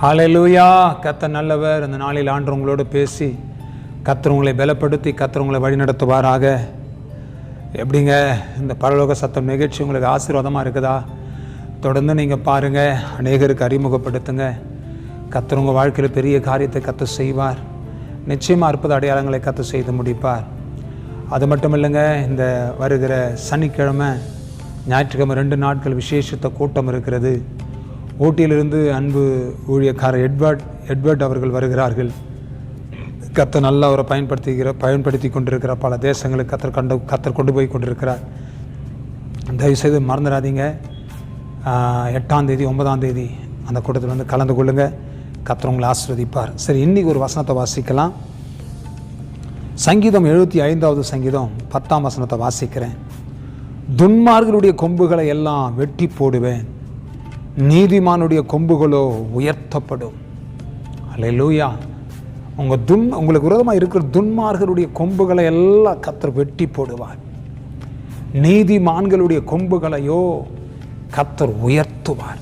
ஹalleluya கத்த நல்லவர். அந்த நாளில் ஆண்டு உங்களோடு பேசி கத்துறவங்களை பலப்படுத்தி கத்துறவங்களை வழிநடத்துவாராக எப்படிங்க? இந்த பரலோக சத்தம் நிகழ்ச்சி உங்களுக்கு ஆசீர்வாதமாக இருக்குதா? தொடர்ந்து நீங்கள் பாருங்கள் அநேகருக்கு அறிமுகப்படுத்துங்க. கத்துறவங்க உங்கள் வாழ்க்கையில் பெரிய காரியத்தை கத்து செய்வார். நிச்சயமாக அற்புத அடையாளங்களை கத்து செய்து முடிப்பார். அது மட்டும் இல்லைங்க இந்த வருகிற சனிக்கிழமை ஞாயிற்றுக்கிழமை ரெண்டு நாட்கள் விசேஷத்தை கூட்டம் இருக்கிறது. ஊட்டியிலிருந்து அன்பு ஊழியக்காரர் எட்வர்ட் எட்வர்ட் அவர்கள் வருகிறார்கள். கத்தர் நல்லா அவரை பயன்படுத்திக்கிற பயன்படுத்தி கொண்டிருக்கிற பல தேசங்களுக்கு கத்தர் கண்டு கத்தர் கொண்டு போய் கொண்டிருக்கிறார். தயவுசெய்து மறந்துடாதீங்க. எட்டாந்தேதி எட்டாம் தேதி ஒன்பதாம் தேதி அந்த கூட்டத்தில் வந்து கலந்து கொள்ளுங்கள் கத்தர் உங்களை ஆசீர்வதிப்பார். சரி இன்னைக்கு ஒரு வசனத்தை வாசிக்கலாம். சங்கீதம் எழுபத்தி ஐந்தாவது சங்கீதம் பத்தாம் வசனத்தை வாசிக்கிறேன். துன்மார்களுடைய கொம்புகளை எல்லாம் வெட்டி போடுவேன். நீதிமானுடைய கொம்புகளோ உயர்த்தப்படும். அல்லேலூயா உங்கள் துன் உங்களுக்கு விரோதமாக இருக்கிற துன்மார்களுடைய கொம்புகளை எல்லாம் கத்தர் வெட்டி போடுவார். நீதிமான்களுடைய கொம்புகளையோ கத்தர் உயர்த்துவார்.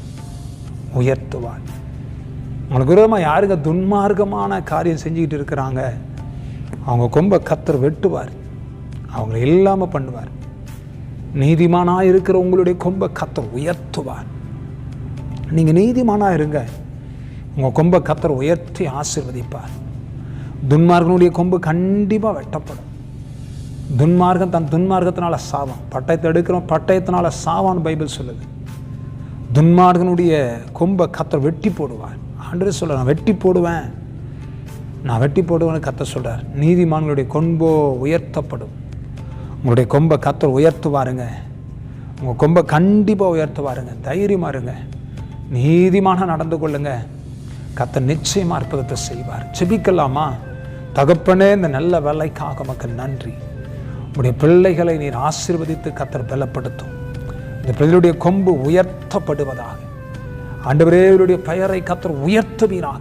உயர்த்துவார். உங்களுக்கு விரோதமாக யாருங்க துன்மார்க்கமான காரியம் செஞ்சுக்கிட்டு இருக்கிறாங்க? அவங்க கொம்பை கத்தர் வெட்டுவார். அவங்கள இல்லாமல் பண்ணுவார். நீதிமானாக இருக்கிற உங்களுடைய கொம்பை கத்தர் உயர்த்துவார். நீங்கள் நீதிமானாக இருங்க. உங்கள் கொம்பை கத்தர் உயர்த்தி ஆசீர்வதிப்பார். துன்மார்கனுடைய கொம்பு கண்டிப்பாக வெட்டப்படும். துன்மார்க்கம் தன் துன்மார்க்கத்தினால சாவான் பட்டயத்தை எடுக்கிறோம் பட்டயத்தினால சாவான்னு பைபிள் சொல்லுது. துன்மார்கனுடைய கொம்பை கத்தர் வெட்டி போடுவார். ஆண்டு சொல்ல நான் வெட்டி போடுவேன். நான் வெட்டி போடுவேன்னு கத்த சொல்கிறார் நீதிமான்களுடைய கொம்போ உயர்த்தப்படும். உங்களுடைய கொம்பை கத்தர் உயர்த்துவாருங்க. உங்கள் கொம்பை கண்டிப்பாக உயர்த்துவாருங்க. தைரியமாக இருங்க. நீதிமான நடந்து கொள்ளுங்க. கத்தர் நிச்சயமாக அற்புதத்தை செய்வார். செபிக்கலாமா தகப்பனே இந்த நல்ல வேலைக்காக மக்கள் நன்றி. உடைய பிள்ளைகளை நீர் ஆசீர்வதித்து கத்தர் பலப்படுத்தும். இந்த பிள்ளைகளுடைய கொம்பு உயர்த்தப்படுவதாக. ஆண்டவரே இவருடைய பெயரை கத்தர் உயர்த்துவீராக.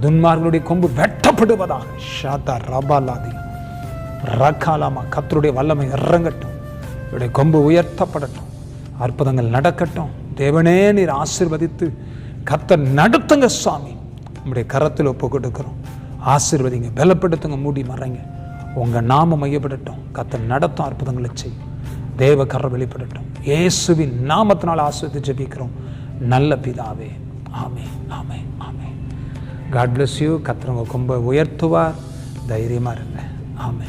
துன்மார்களுடைய கொம்பு வெட்டப்படுவதாக. ஷாத்தா ரபாலாதி. ரகாலாமா கத்தருடைய வல்லமை இறங்கட்டும். இவருடைய கொம்பு உயர்த்தப்படட்டும். அற்புதங்கள் நடக்கட்டும். தேவனே நீர் ஆசிர்வதித்து கத்தர் நடத்துங்க சுவாமி நம்முடைய கரத்தில் ஒப்பு கொடுக்குறோம். ஆசிர்வதிங்க பலப்படுத்துங்க மூடி மறைங்க. உங்கள் நாம மையப்படட்டும். கத்தர் நடத்தும் அற்புதங்களை செய்யும். தேவ கர வெளிப்படட்டும். இயேசுவின் நாமத்தினால் ஆசிரியத்து ஜெபிக்கிறோம். நல்ல பிதாவே. ஆமே ஆமே ஆமே காட் பிளஸ் யூ கத்துறவங்க கொம்ப உயர்த்துவார். தைரியமாக இருங்க. ஆமே